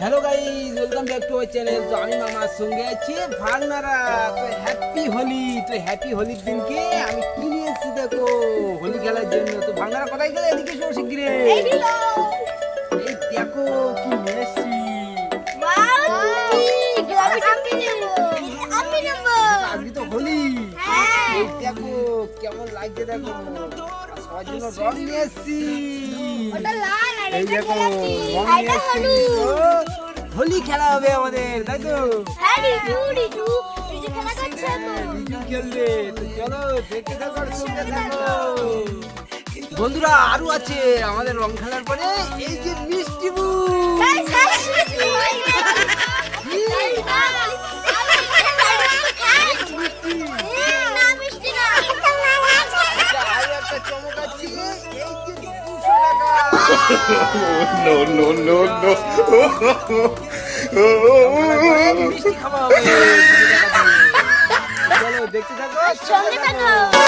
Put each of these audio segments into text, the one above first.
Hello guys welcome back to our channel তো আমি মামার সঙ্গে আছি ভাগনারা তো হ্যাপি হোলি তো হ্যাপি হোলির দিনকে আমি কি নিয়ে এসেছি দেখো? হোলি খেলার জন্য। তো ভাগনারা কোথায় গেলে? এদিকে এসো শিগগিরে এই দেখো কি নিয়ে এসেছি। আজকে তো হোলি এই দেখো কেমন লাগছে দেখো। সবার জন্য রং নিয়ে এসেছি। এই দেখো হোলি খেলা হবে আমাদের তাই তো? হ্যাঁ, খেলবে তো চলো দেখতে থাকো শুনতে থাকো। বন্ধুরা আরও আছে আমাদের রং খেলার পরে এই যে মিষ্টি no, no, no, no. দেখতে থাকো। সঙ্গে থাকো।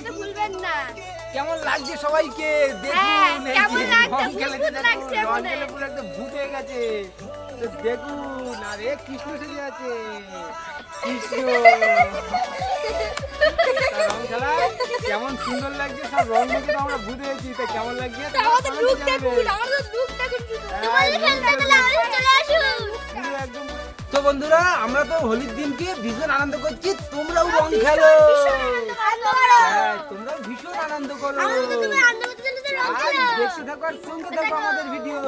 জানাতে ভুলবেন না। কেমন লাগছে সবাইকে? হ্যাঁ, দেখুন এই কেমন লাগছে? পুরো একদম ভূত হয়ে গেছে। তো দেখুন আর এ কৃষ্ণ সেজে আছে। কৃষ্ণ। রং খেলা কেমন সুন্দর লাগছে সব রং মেখে আমরা ভূত হয়েছি তা কেমন লাগছে? একদম তো বন্ধুরা আমরা তো হোলির দিনকে ভীষণ আনন্দ করছি তোমরাও রং খেলো। হ্যাঁ আনন্দ করো। দেখতে থাকো আর শুনতে থাকো আমাদের ভিডিও।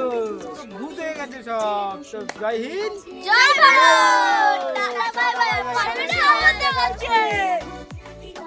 ভূত হয়ে গেছে সব। জয় হিন্দ। জয় ভারত।